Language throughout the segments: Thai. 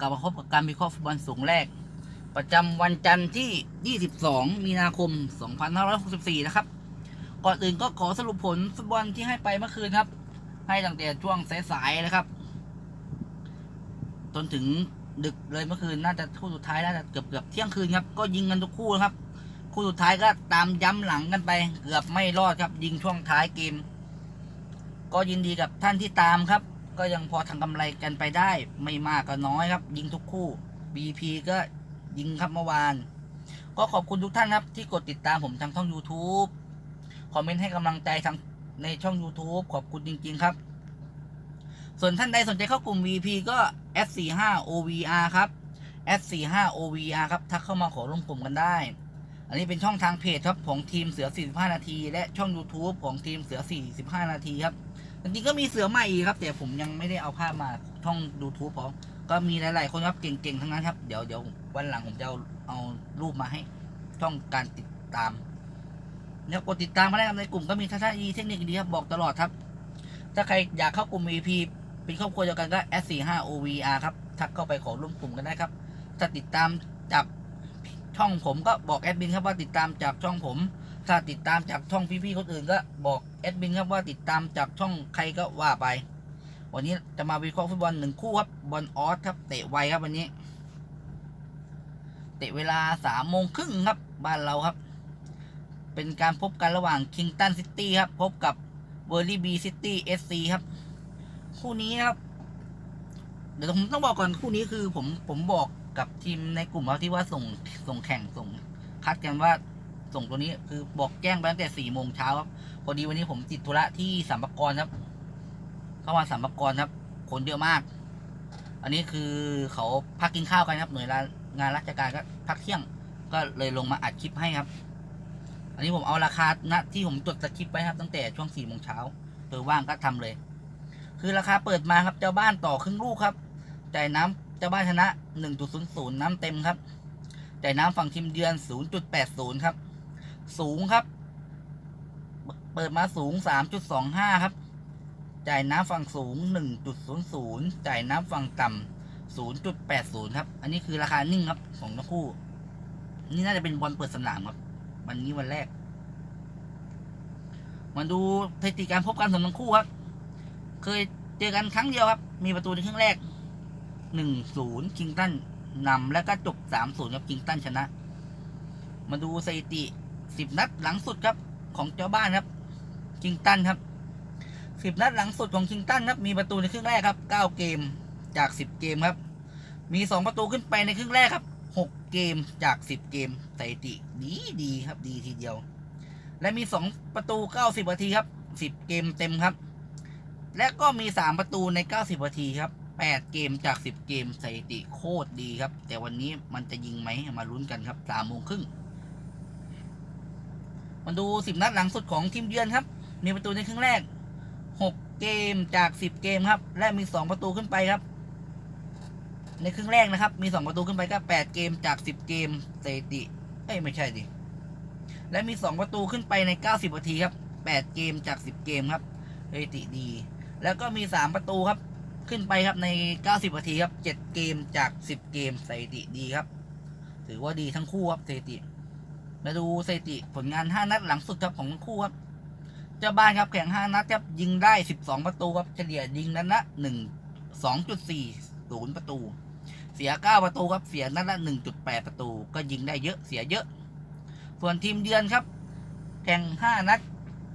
กลับมาพบกับการวิเคราะห์ฟุตบอลสูงแรก ประจำวันจันทร์ที่ 22 มีนาคม 2564 นะครับ ก่อนอื่นก็ขอสรุปผลฟุตบอลที่ให้ไปเมื่อคืนครับ ให้ตั้งแต่ช่วงสายๆนะครับ จนถึงดึกเลยเมื่อคืนน่าจะคู่สุดท้ายน่าจะเกือบเกือบเที่ยงคืนครับ ก็ยิงกันทุกคู่นะครับ คู่สุดท้ายก็ตามย้ำหลังกันไป เกือบไม่รอดครับ ยิงช่วงท้ายเกม ก็ยินดีกับท่านที่ตามครับ ก็ยังพอทำกำไรกันไปได้ ไม่มากก็น้อยครับ ยิงทุกคู่ BP ก็ยิงครับเมื่อวาน ก็ขอบคุณทุกท่านครับที่กดติดตามผมทางช่อง YouTube คอมเมนต์ให้กำลังใจทางในช่อง YouTube ขอบคุณจริง ๆ ครับ ส่วนท่านใดสนใจเข้ากลุ่ม VP ก็ S45 OVR ครับ S45 OVR ครับ ทักเข้ามาขอร่วมกลุ่มกันได้ อันนี้เป็นช่องทางเพจครับของทีมเสือ 45 นาที และช่อง YouTube ของทีมเสือ 45 นาทีครับ จริงก็มีเสือใหม่อีกครับ แต่ผมยังไม่ได้เอาภาพมาช่อง YouTube ผมก็มีหลาย ๆ คนครับเก่ง ๆ ทั้งนั้นครับ เดี๋ยวเดี๋ยววันหลังผมจะเอาเอารูปมาให้ช่องการติดตามเนี่ยกดติดตามมาได้ครับในกลุ่มก็มีทัศนเทคนิคดีครับบอกตลอดครับ ถ้าใครอยากเข้ากลุ่ม VP เป็นครอบครัวเดียวกันก็ S45 OVR ครับทักเข้าไปขอร่วมกลุ่มกันได้ครับถ้าติดตามจากช่องผมก็บอกแอดมินครับว่าติดตามจากช่องผม ถ้าติดตามจากช่องพี่ๆคนอื่นก็บอกแอดมินครับว่าติดตามจากช่องใครก็ว่าไป วันนี้จะมาวิเคราะห์ฟุตบอลหนึ่งคู่ครับบอลออสครับเตะไวครับวันนี้ เตะเวลาสามโมงครึ่งครับบ้านเราครับ เป็นการพบกันระหว่างคิงตันซิตี้ครับ พบกับเวอร์ลี่บีซิตี้เอสซีครับ คู่นี้นะครับ เดี๋ยวผมต้องบอกก่อนคู่นี้คือผมผมบอกกับทีมในกลุ่มเราที่ว่าส่งส่งแข่งส่งคัดกันว่า ส่งตัวนี้คือบอกแจ้งไปตั้งแต่สี่โมงเช้าครับพอดีวันนี้ผมติดธุระที่สัมปกรครับ เข้ามาสัมปกรครับ คนเยอะมาก อันนี้คือเขาพักกินข้าวกันครับหน่วยงานราชการก็พักเที่ยง ก็เลยลงมาอัดคลิปให้ครับ อันนี้ผมเอาราคาณที่ผมจดสคริปไว้ครับ ตั้งแต่ช่วงสี่โมงเช้าเปิดว่างก็ทำเลย คือราคาเปิดมาครับเจ้าบ้านต่อครึ่งลูกครับจ่ายน้ำเจ้าบ้านชนะ 1.00 น้ำเต็มครับจ่ายน้ำฝั่งทีมเยือน 0.80 ครับ สูงครับ เปิดมาสูง 3.25 ครับ จ่ายน้ำฝั่งสูง 1.00 จ่ายน้ำฝั่งต่ำ0.80 ครับ อันนี้คือราคานิ่งครับของทั้งคู่ นี่น่าจะเป็นบอลเปิดสนามครับ วันนี้วันแรก มาดูสถิติการพบกันของทั้งคู่ครับ เคยเจอกันครั้งเดียวครับ มีประตูในครึ่งแรก 1-0 คิงตันนำแล้วก็จบ 3-0 ครับ คิงตันชนะ มาดูสถิติ 10นัดหลังสุดครับของเจ้าบ้านครับคิงตันครับ10นัดหลังสุดของคิงตันครับมีประตูในครึ่งแรกครับ9เกมจาก10เกมครับ มี2ประตูขึ้นไปในครึ่งแรกครับ6เกมจาก10เกมสถิติดีดีครับดีทีเดียว และมี2ประตู90นาทีครับ10เกมเต็มครับ และก็มี3ประตูใน90นาทีครับ8เกมจาก10เกมสถิติโคตรดีครับ แต่วันนี้มันจะยิงไหมมาลุ้นกันครับ3โมงครึ่ง มาดู10นัดหลังสุดของทีมเยือนครับ มีประตูในครึ่งแรก6เกมจาก10เกมครับ และมี2ประตูขึ้นไปครับ ในครึ่งแรกนะครับ มี2ประตูขึ้นไปก็8เกมจาก10เกมสถิติเอ้ยไม่ใช่ดิและมี2ประตูขึ้นไปใน90นาทีครับ8เกมจาก10เกมครับสถิติดี แล้วก็มี3ประตูครับขึ้นไปครับใน 90นาทีครับ 7 เกมจาก 10 เกมสถิติดีครับ ถือว่าดีทั้งคู่ครับสถิติ มาดูสถิติผลงาน 5 นัดหลังสุดครับของทั้งคู่ครับ เจ้าบ้านครับแข่ง 5 นัดครับยิงได้ 12 ประตูครับเฉลี่ยยิงนัดละ1 2.40 ประตู เสีย 9 ประตูครับเสียนัดละ 1.8 ประตู ก็ยิงได้เยอะเสียเยอะ ส่วนทีมเยือนครับ แข่ง 5 นัด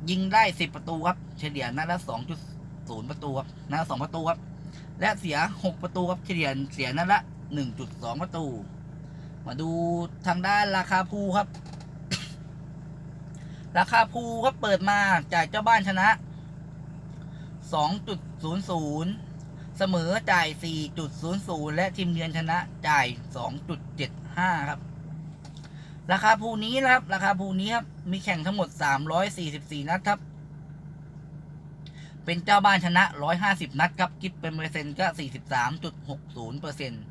ยิงได้ 10 ประตูครับเฉลี่ยนัดละ 2.0 ประตูครับนัดละ2ประตูครับและเสีย 6 ประตูครับเฉลี่ยเสียนัดละ 1.2 ประตู มาดูทางด้านราคาภูครับ ราคาภูครับเปิดมาจ่ายเจ้าบ้านชนะ 2.00 เสมอจ่าย 4.00 และทีมเยือนชนะจ่าย 2.75 ครับ ราคาภูนี้นะครับ ราคาภูนี้ครับมีแข่งทั้งหมด 344 นัดครับ เป็นเจ้าบ้านชนะ 150 นัดครับคิดเป็นเปอร์เซ็นต์ก็ 43.60เปอร์เซ็นต์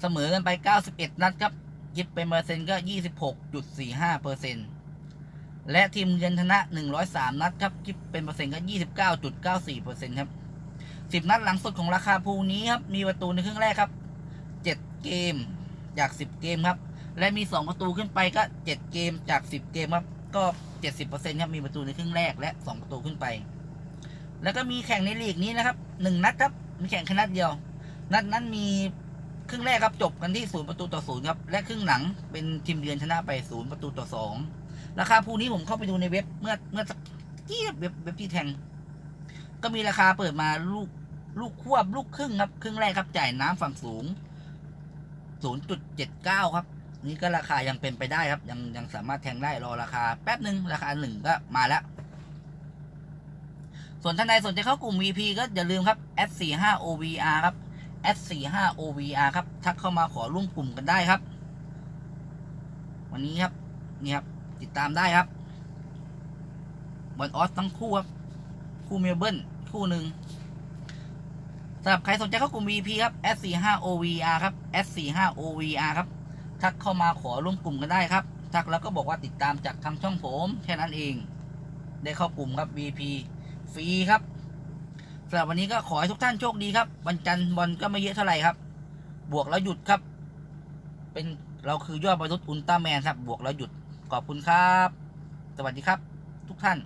เสมอกันไป 91 นัดครับคิดเป็นเปอร์เซ็นต์ก็ 26.45เปอร์เซ็นต์ และทีมเยือนชนะ 103 นัดครับคิดเป็นเปอร์เซ็นต์ก็29.94เปอร์เซ็นต์ครับ 10 นัดหลังสุดของราคาภูนี้ครับ มีประตูในครึ่งแรกครับ 7 เกมจาก 10 เกมครับ และมี 2 ประตูขึ้นไปก็ 7 เกมจาก 10 เกมครับ ก็ 70%ครับมีประตูในครึ่งแรกและ 2 ประตูขึ้นไป แล้วก็มีแข่งในลีกนี้นะครับ 1 นัดครับ มีแข่งแค่นัดเดียว นัดนั้นมีครึ่งแรกครับจบกันที่ 0 ประตูต่อ 0 ครับ และครึ่งหลังเป็นทีมเยือนชนะไป 0 ประตูต่อ 2 ราคาคู่นี้ผมเข้าไปดูในเว็บเมื่อเมื่อสักที่เว็บเว็บที่แทง ก็มีราคาเปิดมาลูกลูกควบลูกครึ่งครับครึ่งแรกครับจ่ายน้ำฝั่งสูง 0.79 ครับ นี่ก็ราคายังเป็นไปได้ครับ ยังยังสามารถแทงได้รอราคา แป๊บหนึ่งราคาหนึ่งก็มาแล้ว ส่วนท่านใดสนใจเข้ากลุ่ม VP ก็อย่าลืมครับ S45 OVR ครับ S45 OVR ครับ ทักเข้ามาขอร่วมกลุ่มกันได้ครับ วันนี้ครับ นี่ครับ ติดตามได้ครับบอลออสทั้งคู่ครับ คู่เมลเบิร์นคู่หนึ่งสำหรับใครสนใจเข้ากลุ่ม VP ครับ S45 OVR ครับ S45 OVR ครับ ทักเข้ามาขอร่วมกลุ่มกันได้ครับ ทักแล้วก็บอกว่าติดตามจากทางช่องผมแค่นั้นเอง ได้เข้ากลุ่มครับ VP ฟรีครับสำหรับวันนี้ก็ขอให้ทุกท่านโชคดีครับ วันจันทร์บอลก็ไม่เยอะเท่าไหร่ครับ บวกแล้วหยุดครับ เป็นเราคือยอดมนุษย์อุลตร้าแมนครับ บวกแล้วหยุด ขอบคุณครับ สวัสดีครับ ทุกท่าน